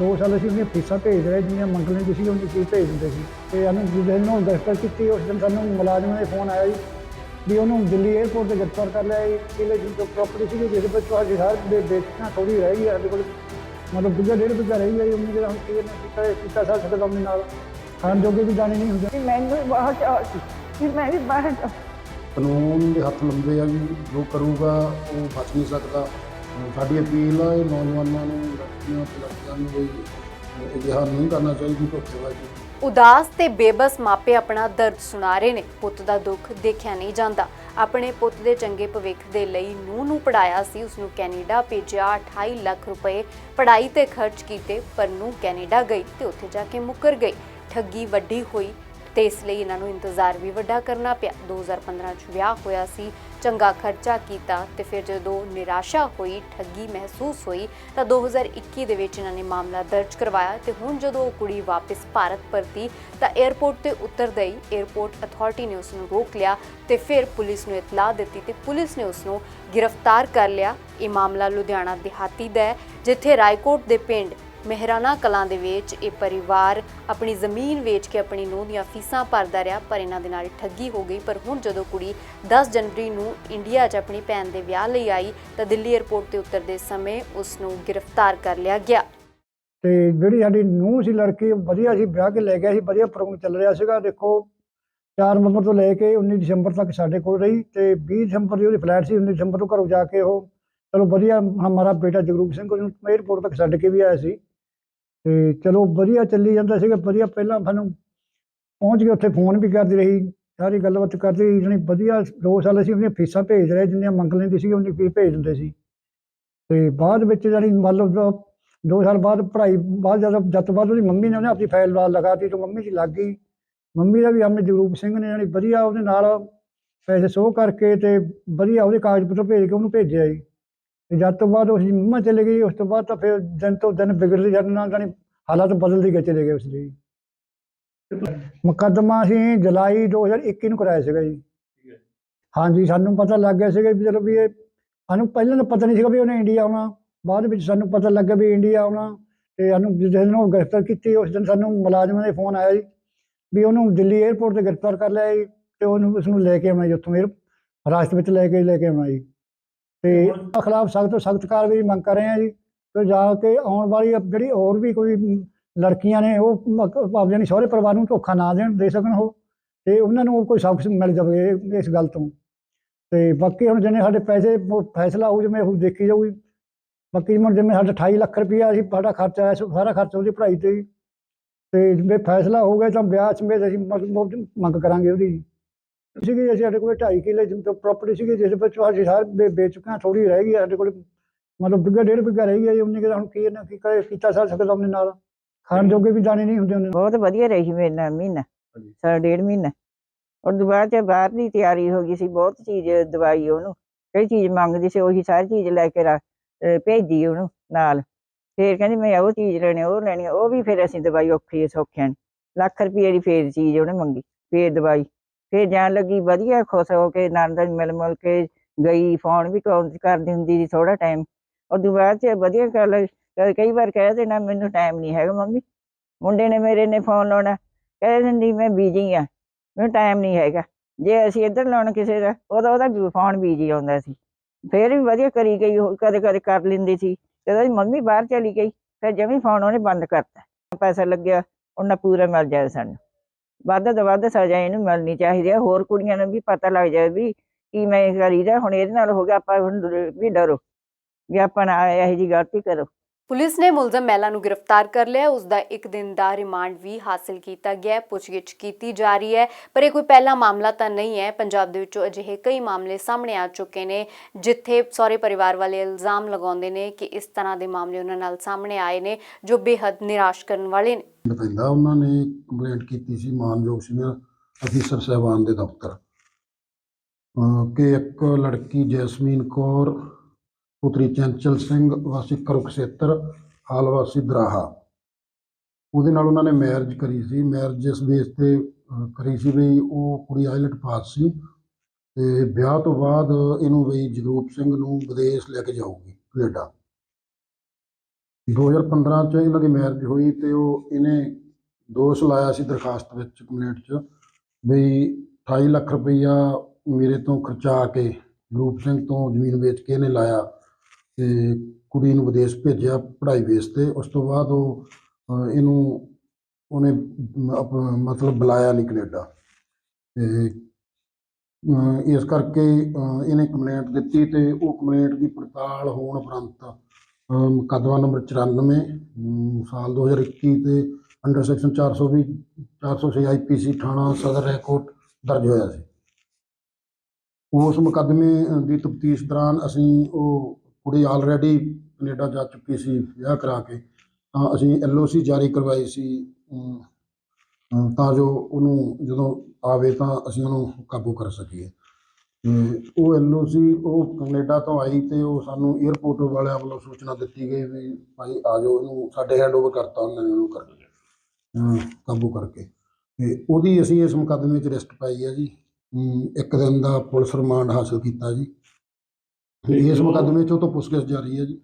ਦੋ ਸਾਲ ਅਸੀਂ ਉਹਦੀਆਂ ਫੀਸਾਂ ਭੇਜ ਰਹੇ ਜਿੰਨੀਆਂ ਮੰਗ ਲੈਂਦੀ ਸੀ ਉਹਨੀ ਫੀਸ ਭੇਜ ਦਿੰਦੇ ਸੀ। ਤੇ ਸਾਨੂੰ ਜਿਸ ਦਿਨ ਨੂੰ ਕੀਤੀ ਉਸ ਦਿਨ ਸਾਨੂੰ ਮੁਲਾਜ਼ਮਾਂ ਦੇ ਫੋਨ ਆਇਆ ਜੀ ਵੀ ਉਹਨੂੰ ਦਿੱਲੀ 에ਅਰਪੋਰਟ ਤੇ ਗ੍ਰਿਫਤਾਰ ਕਰ ਲਿਆ ਜੀ। ਕਿਲੇ ਦੀ ਜੋ ਪ੍ਰਾਪਰਟੀ ਸੀ ਜਿਹਦੇ ਵਿੱਚ ਤੁਹਾਡੀ ਹਰ ਦੇ ਵੇਚਣਾ ਥੋੜੀ ਰਹਿ ਗਈ ਹੈ ਸਾਡੇ ਕੋਲ। ਮਤਲਬ ਦੂਜਾ ਡੇਢ ਬਿੱਗਾ ਰਹੀ ਹੈ ਜੀ ਉਹਨੇ ਜਿਹੜਾ ਹੁਣ ਕੀ ਕੀਤਾ ਕੀਤਾ ਸਾ ਸਕਦਾ ਉਹਨੇ ਨਾਲ। ਖਾਣ ਜੋਗੇ ਵੀ ਦਾਣੇ ਨਹੀਂ ਹੁੰਦੇ। ਮੈਨੂੰ ਸੀ ਕਿ ਮੈਂ ਵੀ ਬਾਹਰ ਕਾਨੂੰਨ ਦੇ ਹੱਥ ਲੰਬੇ ਆ ਜੀ ਜੋ ਕਰੂਗਾ ਉਹ ਬਚ ਨਹੀਂ ਸਕਦਾ। ਸਾਡੀ ਅਪੀਲ ਆ ਨੌਜਵਾਨਾਂ ਨੂੰ ਲੜਕੀਆਂ ਤੇ ਲੜਕਿਆਂ ਨੂੰ ਵੀ ਅਜਿਹਾ ਨਹੀਂ ਕਰਨਾ ਚਾਹੀਦੀ ਧੋਖੇਬਾਜ਼ੀ ਉਦਾਸ ਤੇ ਬੇਬਸ ਮਾਪੇ ਆਪਣਾ ਦਰਦ ਸੁਣਾ ਰਹੇ ਨੇ। ਪੁੱਤ ਦਾ ਦੁੱਖ ਦੇਖਿਆ ਨਹੀਂ ਜਾਂਦਾ। ਆਪਣੇ ਪੁੱਤ ਦੇ ਚੰਗੇ ਭਵਿੱਖ ਦੇ ਲਈ ਨੂੰ ਨੂੰ ਪੜਾਇਆ ਸੀ ਉਸ ਨੂੰ ਕੈਨੇਡਾ ਭੇਜਿਆ 28 ਲੱਖ ਰੁਪਏ ਪੜਾਈ ਤੇ ਖਰਚ ਕੀਤੇ, ਪਰ ਨੂੰ ਕੈਨੇਡਾ ਗਈ ਤੇ ਉੱਥੇ ਜਾ ਕੇ ਮੁੱਕਰ ਗਈ। ਠੱਗੀ ਵੱਡੀ ਹੋਈ ਤੇ ਇਸ ਲਈ ਇਹਨਾਂ ਨੂੰ ਇੰਤਜ਼ਾਰ ਵੀ ਵੱਡਾ ਕਰਨਾ ਪਿਆ। 2015 ਚ ਵਿਆਹ ਹੋਇਆ ਸੀ। ਚੰਗਾ ਖਰਚਾ ਕੀਤਾ ਤੇ ਫਿਰ ਜਦੋਂ ਨਿਰਾਸ਼ਾ ਹੋਈ, ਠੱਗੀ ਮਹਿਸੂਸ ਹੋਈ, ਤਾਂ 2021 ਦੇ ਵਿੱਚ ਇਹਨਾਂ ਨੇ ਮਾਮਲਾ ਦਰਜ ਕਰਵਾਇਆ ਤੇ ਹੁਣ ਜਦੋਂ ਉਹ ਕੁੜੀ ਵਾਪਸ ਭਾਰਤ ਪਰਤੀ, ਤਾਂ 에ਅਰਪੋਰਟ ਤੇ ਉਤਰਦੇ ਗਈ। 에ਅਰਪੋਰਟ ਅਥਾਰਟੀ ਨੇ ਉਸ ਨੂੰ ਰੋਕ ਲਿਆ ਤੇ ਫਿਰ ਪੁਲਿਸ ਨੂੰ ਇਤਲਾਹ ਦਿੱਤੀ ਤੇ ਪੁਲਿਸ ਨੇ ਉਸ ਨੂੰ ਗ੍ਰਿਫਤਾਰ ਕਰ ਲਿਆ। ਇਹ ਮਾਮਲਾ ਲੁਧਿਆਣਾ ਦਿਹਾਤੀ ਦਾ ਹੈ, ਜਿੱਥੇ ਰਾਏਕੋਟ ਦੇ ਪਿੰਡ ਮਹਿਰਾਨਾ ਕਲਾਂ ਦੇ ਵਿੱਚ ਇਹ ਪਰਿਵਾਰ ਆਪਣੀ ਜ਼ਮੀਨ ਵੇਚ ਕੇ ਆਪਣੀ ਨੂੰਹ ਦੀਆਂ ਫੀਸਾਂ ਭਰਦਾ ਰਿਹਾ, ਪਰ ਇਹਨਾਂ ਦੇ ਨਾਲ ਠੱਗੀ ਹੋ ਗਈ। ਪਰ ਹੁਣ ਜਦੋਂ ਕੁੜੀ 10 ਜਨਵਰੀ ਨੂੰ ਇੰਡੀਆ 'ਚ ਆਪਣੀ ਭੈਣ ਦੇ ਵਿਆਹ ਲਈ ਆਈ, ਤਾਂ ਦਿੱਲੀ 에ਅਰਪੋਰਟ ਤੇ ਉਤਰਦੇ ਸਮੇਂ ਉਸ ਨੂੰ ਗ੍ਰਿਫਤਾਰ ਕਰ ਲਿਆ ਗਿਆ। ਤੇ ਜਿਹੜੀ ਸਾਡੀ ਨੂੰਹ ਸੀ, ਲੜਕੀ ਵਧੀਆ ਸੀ, ਵਿਆਹ ਕੇ ਲੈ ਗਿਆ ਸੀ, ਵਧੀਆ ਪ੍ਰੋਗਰਾਮ ਚੱਲ ਰਿਹਾ ਸੀਗਾ। ਦੇਖੋ 4 ਨਵੰਬਰ ਤੋਂ ਲੈ ਕੇ 19 ਦਸੰਬਰ ਤੱਕ ਸਾਡੇ ਕੋਲ ਰਹੀ ਤੇ 20 ਦਸੰਬਰ ਦੀ ਉਹਦੀ ਫਲੈਟ ਸੀ 19 ਦਸੰਬਰ ਤੋਂ ਘਰੋਂ ਜਾ ਕੇ ਉਹ, ਚਲੋ ਵਧੀਆ, ਹਮਾਰਾ ਬੇਟਾ ਜਗਰੂਪ ਸਿੰਘ ਉਹਨੂੰ 에ਅਰਪੋਰਟ ਤੱਕ ਛੱਡ ਕੇ ਵੀ ਆਇਆ ਸੀ। ਤੇ ਚਲੋ ਵਧੀਆ ਚੱਲੀ ਜਾਂਦਾ ਸੀਗਾ, ਵਧੀਆ ਪਹਿਲਾਂ ਸਾਨੂੰ ਪਹੁੰਚ ਕੇ ਉੱਥੇ ਫੋਨ ਵੀ ਕਰਦੀ ਰਹੀ, ਸਾਰੀ ਗੱਲਬਾਤ ਕਰਦੀ ਰਹੀ, ਜਾਣੀ ਵਧੀਆ ਦੋ ਸਾਲ ਅਸੀਂ ਉਹਦੀਆਂ ਫੀਸਾਂ ਭੇਜ ਰਹੇ, ਜਿੰਨੀਆਂ ਮੰਗ ਲੈਂਦੀ ਸੀ ਉਹਨੀ ਫੀਸ ਭੇਜ ਦਿੰਦੇ ਸੀ। ਤੇ ਬਾਅਦ ਵਿੱਚ ਜਾਣੀ ਮੰਨ ਲਓ ਦੋ- ਸਾਲ ਬਾਅਦ ਪੜ੍ਹਾਈ, ਬਾਅਦ ਜਦ ਜਦ ਤੋਂ ਬਾਅਦ ਉਹਦੀ ਮੰਮੀ ਨੇ ਉਹਨੇ ਆਪਣੀ ਫਾਈਲ ਨਾਲ ਲਗਾਤੀ ਤੇ ਮੰਮੀ ਦੀ ਲੱਗ ਗਈ। ਮੰਮੀ ਦਾ ਵੀ ਆਪਣੇ ਜਗਰੂਪ ਸਿੰਘ ਨੇ ਜਾਣੀ ਵਧੀਆ ਉਹਦੇ ਨਾਲ ਪੈਸੇ ਸੋ ਕਰਕੇ ਤੇ ਵਧੀਆ ਉਹਦੇ ਕਾਗਜ਼ ਪੱਤਰ ਭੇਜ ਕੇ ਉਹਨੂੰ ਭੇਜਿਆ ਜੀ। ਤੇ ਜਦ ਤੋਂ ਬਾਅਦ ਉਸ ਦੀ ਮੰਮਾ ਚਲੇ ਗਈ ਉਸ ਤੋਂ ਬਾਅਦ ਤਾਂ ਫਿਰ ਦਿਨ ਤੋਂ ਦਿਨ ਵਿਗੜਦੇ ਜਾਂਦੇ ਨਾਲ ਜਾਣੀ ਹਾਲਾਤ ਬਦਲਦੇ ਗਏ ਚਲੇ ਗਏ ਉਸ ਦੇ ਮੁਕੱਦਮਾ ਅਸੀਂ ਜੁਲਾਈ 2021 ਨੂੰ ਕਰਾਇਆ ਸੀਗਾ ਜੀ। ਹਾਂਜੀ ਸਾਨੂੰ ਪਤਾ ਲੱਗ ਗਿਆ ਸੀਗਾ ਵੀ ਚਲੋ ਵੀ ਇਹ ਸਾਨੂੰ ਪਹਿਲਾਂ ਤਾਂ ਪਤਾ ਨਹੀਂ ਸੀਗਾ ਵੀ ਉਹਨੇ ਇੰਡੀਆ ਆਉਣਾ ਬਾਅਦ ਵਿੱਚ ਸਾਨੂੰ ਪਤਾ ਲੱਗਾ ਵੀ ਇੰਡੀਆ ਆਉਣਾ ਤੇ ਸਾਨੂੰ ਜਿਸ ਦਿਨ ਉਹ ਗ੍ਰਿਫਤਾਰ ਕੀਤੀ ਉਸ ਦਿਨ ਸਾਨੂੰ ਮੁਲਾਜ਼ਮਾਂ ਦੇ ਫੋਨ ਆਇਆ ਜੀ ਵੀ ਉਹਨੂੰ ਦਿੱਲੀ 에ਅਰਪੋਰਟ ਤੇ ਗ੍ਰਿਫਤਾਰ ਕਰ ਲਿਆ ਜੀ ਤੇ ਉਹਨੂੰ ਉਸ ਨੂੰ ਲੈ ਕੇ ਆਉਣਾ ਜੀ ਉੱਥੋਂ 에ਅਰ ਰਾਸਤੇ ਵਿੱਚ ਲੈ ਕੇ ਲੈ ਕੇ ਆਉਣਾ ਜੀ। ਤੇ ਖਿਲਾਫ ਸਖਤ ਤੋਂ ਸਖਤ ਕਾਰਵਾਈ ਦੀ ਮੰਗ ਕਰ ਰਹੇ ਹਾਂ ਜੀ। ਤੇ ਜਾ ਕੇ ਆਉਣ ਵਾਲੀ ਜਿਹੜੀ ਹੋਰ ਵੀ ਕੋਈ ਲੜਕੀਆਂ ਨੇ ਉਹ ਆਪਦੇ ਨਹੀਂ ਸਹੁਰੇ ਪਰਿਵਾਰ ਨੂੰ ਧੋਖਾ ਨਾ ਦੇਣ ਦੇ ਸਕਣ ਉਹ। ਤੇ ਉਹਨਾਂ ਨੂੰ ਕੋਈ ਸਬਕ ਮਿਲ ਜਾਵੇ ਇਸ ਗੱਲ ਤੋਂ। ਤੇ ਬਾਕੀ ਹੁਣ ਜਿੰਨੇ ਸਾਡੇ ਪੈਸੇ ਫੈਸਲਾ ਹੋ ਜਿਵੇਂ ਉਹ ਦੇਖੀ ਜਾਊਗੀ। ਬਾਕੀ ਹੁਣ ਜਿਵੇਂ ਸਾਡਾ 28 ਲੱਖ ਰੁਪਇਆ ਅਸੀਂ ਸਾਡਾ ਖਰਚਾ ਆਇਆ ਸਾਰਾ ਖਰਚਾ ਉਹਦੀ ਪੜ੍ਹਾਈ ਤੇ। ਤੇ ਜੇ ਫੈਸਲਾ ਹੋ ਗਿਆ ਤਾਂ ਵਿਆਹ ਸਮੇਤ ਅਸੀਂ ਮੰਗ ਕਰਾਂਗੇ ਉਹਦੀ ਸੀਗੀ ਅਸੀਂ ਸਾਡੇ ਕੋਲ 2.5 ਕਿੱਲੇ ਜਿੰਨ ਪ੍ਰਾਪਰਟੀ ਸੀਗੀ ਜਿਸ ਵਿੱਚ ਅਸੀਂ ਸਾਰੇ ਵੇ- ਵੇਚ ਚੁੱਕੇ ਹਾਂ ਥੋੜੀ ਰਹਿ ਗਈ ਹੈ ਸਾਡੇ ਕੋਲ ਮਤਲਬ ਬਿੱਗਾ ਡੇਢ ਬਿੱਗਾ ਰਹਿ ਗਿਆ ਜੀ ਉਹਨੇ ਕਿਹਾ ਹੁਣ ਕੀ ਇਹਨਾਂ ਕੀ ਕਰੇ ਕੀਤਾ ਸਾ ਸਕਦਾ ਉਹਨੇ ਨਾਲ। ਖਾਣ ਜੋਗੇ ਵੀ ਦਾਣੇ ਨਹੀਂ ਹੁੰਦੇ ਉਹਨੇ। ਬਹੁਤ ਵਧੀਆ ਰਹੀ ਮੇਰੇ ਨਾਲ ਮਹੀਨਾ ਹਾਂਜੀ। ਸਾਡਾ ਡੇਢ ਮਹੀਨਾ। ਔਰ ਦੁਬਾਰਾ ਚ ਬਾਹਰ ਦੀ ਤਿਆਰੀ ਹੋ ਗਈ ਸੀ ਬਹੁਤ ਚੀਜ਼ ਦਵਾਈ ਉਹਨੂੰ ਕਈ ਚੀਜ਼ ਮੰਗਦੀ ਸੀ ਉਹੀ ਸਾਰੀ ਚੀਜ਼ ਲੈ ਕੇ ਰਾ- ਅਹ ਭੇਜੀ ਉਹਨੂੰ ਨਾਲ। ਫੇਰ ਕਹਿੰਦੀ ਮੈਂ ਉਹ ਚੀਜ਼ ਲੈਣੀ ਉਹ ਲੈਣੀ ਉਹ ਵੀ ਫਿਰ ਅਸੀਂ ਦਵਾਈ ਔਖੀ ਸੌਖਿਆਂ ਨੇ। ਲੱਖ ਰੁਪਏ ਦੀ ਫੇਰ ਚੀਜ਼ ਉਹਨੇ ਮੰਗੀ ਫੇਰ ਦਵਾਈ। ਫਿਰ ਜਾਣ ਲੱਗੀ, ਵਧੀਆ ਖੁਸ਼ ਹੋ ਕੇ ਨਾਲ ਮਿਲ ਮਿਲ ਕੇ ਗਈ, ਫੋਨ ਵੀ ਕਾਲ ਕਰਦੀ ਹੁੰਦੀ ਸੀ ਥੋੜਾ ਟਾਈਮ ਔਰ ਦੁਬਾਰਾ ਚ ਵਧੀਆ ਗੱਲ ਕ- ਕਈ ਵਾਰ ਕਹਿ ਦੇਣਾ, ਮੈਨੂੰ ਟਾਈਮ ਨਹੀਂ ਹੈਗਾ ਮੰਮੀ। ਮੁੰਡੇ ਨੇ ਮੇਰੇ ਨੇ ਫੋਨ ਲਾਉਣਾ। ਕਹਿ ਦਿੰਦੀ, ਮੈਂ ਬੀਜੀ ਆ ਮੈਨੂੰ ਟਾਈਮ ਨਹੀਂ ਹੈਗਾ। ਜੇ ਅਸੀਂ ਇੱਧਰ ਲਾਉਣ ਕਿਸੇ ਦਾ, ਉਹਦਾ ਉਹਦਾ ਫੋਨ ਬੀਜੀ ਆਉਂਦਾ ਸੀ। ਫੇਰ ਵੀ ਵਧੀਆ ਕਰੀ ਗਈ, ਉਹ ਕਦੇ ਕਦੇ ਕਰ ਲੈਂਦੀ ਸੀ। ਕਦੇ ਮੰਮੀ ਬਾਹਰ ਚਲੀ ਗਈ, ਫਿਰ ਜਮੀ ਫੋਨ ਉਹਨੇ ਬੰਦ ਕਰਤਾ। ਪੈਸਾ ਲੱਗਿਆ, ਉਹਨਾਂ ਪੂਰਾ ਮਿਲ ਜਾਏ ਸਾਨੂੰ। ਵੱਧ ਤੋਂ ਵੱਧ ਸਜ਼ਾ ਇਹਨੂੰ ਮਿਲਣੀ ਚਾਹੀਦੀ ਹੈ ਹੋਰ ਕੁੜੀਆਂ ਨੂੰ ਵੀ ਪਤਾ ਲੱਗ ਜਾਏ ਵੀ ਕੀ ਮੈਂ ਕਰੀਦਾ ਹੁਣ ਇਹਦੇ ਨਾਲ ਹੋ ਗਿਆ, ਆਪਾਂ ਹੁਣ ਵੀ ਡਰੋ। ਵੀ ਆਪਾਂ ਨਾ ਇਹੋ ਜਿਹੀ ਗਲਤੀ ਕਰੋ। ਪੁਲਿਸ ਨੇ ਮੁਲਜ਼ਮ ਮਹਿਲਾ ਨੂੰ ਗ੍ਰਿਫਤਾਰ ਕਰ ਲਿਆ। ਉਸ ਦਾ ਇੱਕ ਦਿਨ ਦਾ ਰਿਮਾਂਡ ਵੀ ਹਾਸਲ ਕੀਤਾ ਗਿਆ ਹੈ। ਪੁੱਛਗਿੱਛ ਕੀਤੀ ਜਾ ਰਹੀ ਹੈ, ਪਰ ਇਹ ਕੋਈ ਪਹਿਲਾ ਮਾਮਲਾ ਤਾਂ ਨਹੀਂ ਹੈ। ਪੰਜਾਬ ਦੇ ਵਿੱਚੋਂ ਅਜਿਹੇ ਕਈ ਮਾਮਲੇ ਸਾਹਮਣੇ ਆ ਚੁੱਕੇ ਨੇ, ਜਿੱਥੇ ਸਹੁਰੇ ਪਰਿਵਾਰ ਵਾਲੇ ਇਲਜ਼ਾਮ ਲਗਾਉਂਦੇ ਨੇ ਕਿ ਇਸ ਤਰ੍ਹਾਂ ਦੇ ਮਾਮਲੇ ਉਹਨਾਂ ਨਾਲ ਸਾਹਮਣੇ ਆਏ ਨੇ, ਜੋ ਬੇहद ਨਿਰਾਸ਼ ਕਰਨ ਵਾਲੇ ਨੇ। ਪਿੰਡ ਉਹਨਾਂ ਨੇ ਕੰਪਲੇਂਟ ਕੀਤੀ ਸੀ ਮਾਨਯੋਗ ਸੀਨੀਅਰ ਅਫੀਸਰ ਸਾਹਿਬਾਨ ਦੇ ਦਫ਼ਤਰ। ਕਿ ਇੱਕ ਲੜਕੀ ਜੈਸਮੀਨ ਕੌਰ ਪੁੱਤਰੀ ਚੰਚਲ ਸਿੰਘ, ਵਾਸੀ ਕਰੁਕਸੇਤਰ ਹਾਲ ਵਾਸੀ ਦਰਾਹਾ। ਉਹਦੇ ਨਾਲ ਉਹਨਾਂ ਨੇ ਮੈਰਿਜ ਕਰੀ ਸੀ। ਮੈਰਿਜ ਇਸ ਬੇਸ ਤੇ ਕਰੀ ਸੀ ਵੀ ਉਹ ਕੁੜੀ ਆਇਲਟ ਪਾਸ ਸੀ ਤੇ ਵਿਆਹ ਤੋਂ ਬਾਅਦ ਇਹਨੂੰ ਵੀ ਜਗਰੂਪ ਸਿੰਘ ਨੂੰ ਵਿਦੇਸ਼ ਲੈ ਕੇ ਜਾਊਗੀ, ਕੈਨੇਡਾ। 2015 ਚ ਇਹਨਾਂ ਦੀ ਮੈਰਿਜ ਹੋਈ ਤੇ ਉਹ ਇਹਨੇ ਦੋਸ਼ ਲਾਇਆ ਸੀ ਦਰਖਾਸਤ ਵਿੱਚ ਕੰਪਲੇਂਟ ਚ ਵੀ 28 ਲੱਖ ਰੁਪਈਆ ਮੇਰੇ ਤੋਂ ਖਰਚਾ ਕੇ ਰੂਪ ਸਿੰਘ ਤੋਂ ਜ਼ਮੀਨ ਵੇਚ ਕੇ ਇਹਨੇ ਲਾਇਆ। ਤੇ ਕੁੜੀ ਨੂੰ ਵਿਦੇਸ਼ ਭੇਜਿਆ ਪੜ੍ਹਾਈ ਬੇਸ ਤੇ। ਉਸ ਤੋਂ ਬਾਅਦ ਉਹ ਅਹ, ਇਹਨੂੰ ਉਹਨੇ ਮ- ਆਪ- ਮਤਲਬ ਬੁਲਾਇਆ ਨਹੀਂ ਕੈਨੇਡਾ। ਤੇ ਅਹ, ਇਸ ਕਰਕੇ ਅਹ, ਇਹਨੇ ਕੰਪਲੇਂਟ ਦਿੱਤੀ ਤੇ ਉਹ ਕੰਪਲੇਂਟ ਦੀ ਪੜਤਾਲ ਹੋਣ ਉਪਰੰਤ ਅਹ, ਮੁਕੱਦਮਾ ਨੰਬਰ 94 ਅਮ, ਸਾਲ 2021 ਤੇ ਅੰਡਰ ਸੈਕਸ਼ਨ 420 406 ਆਈਪੀਸੀ ਥਾਣਾ ਸਦਰ ਹਾਈਕੋਰਟ ਦਰਜ ਹੋਇਆ ਸੀ। ਉਸ ਮੁਕੱਦਮੇ ਦੀ ਤਫਤੀਸ਼ ਦੌਰਾਨ ਅਸੀਂ ਉਹ ਕੁੜੀ ਆਲਰੇਡੀ ਕੈਨੇਡਾ ਜਾ ਚੁੱਕੀ ਸੀ, ਵਿਆਹ ਕਰਾ ਕੇ, ਤਾਂ ਅਸੀਂ ਐਲਓਸੀ ਜਾਰੀ ਕਰਵਾਈ ਸੀ ਤਾਂ ਜੋ ਉਹਨੂੰ ਜਦੋਂ ਆਵੇ ਤਾਂ ਅਸੀਂ ਉਹਨੂੰ ਕਾਬੂ ਕਰ ਸਕੀਏ। ਤੇ ਉਹ ਐਲਓਸੀ ਉਹ ਕੈਨੇਡਾ ਤੋਂ ਆਈ ਤੇ ਉਹ ਸਾਨੂੰ 에ਅਰਪੋਰਟ ਵਾਲਿਆਂ ਵੱਲੋਂ ਸੂਚਨਾ ਦਿੱਤੀ ਗਈ ਵੀ ਭਾਈ ਆ ਜਾਓ, ਇਹਨੂੰ ਸਾਡੇ ਹੈਂਡਓਵਰ ਕਰਤਾ ਉਹਨਾਂ ਨੇ ਉਹਨੂੰ ਕਰ ਕਾਬੂ ਕਰਕੇ। ਤੇ ਉਹਦੀ ਅਸੀਂ ਇਸ ਮੁਕੱਦਮੇ 'ਚ ਰਿਸਟ ਪਾਈ ਹੈ ਜੀ। ਇੱਕ ਦਿਨ ਦਾ ਪੁਲਿਸ ਰਿਮਾਂਡ ਹਾਸਲ ਕੀਤਾ ਜੀ। ਇਸ ਮੁਕੱਦਮੇ 'ਚ ਤੋਂ ਪੁੱਛਗਿੱਛ ਜਾਰੀ ਹੈ ਜੀ।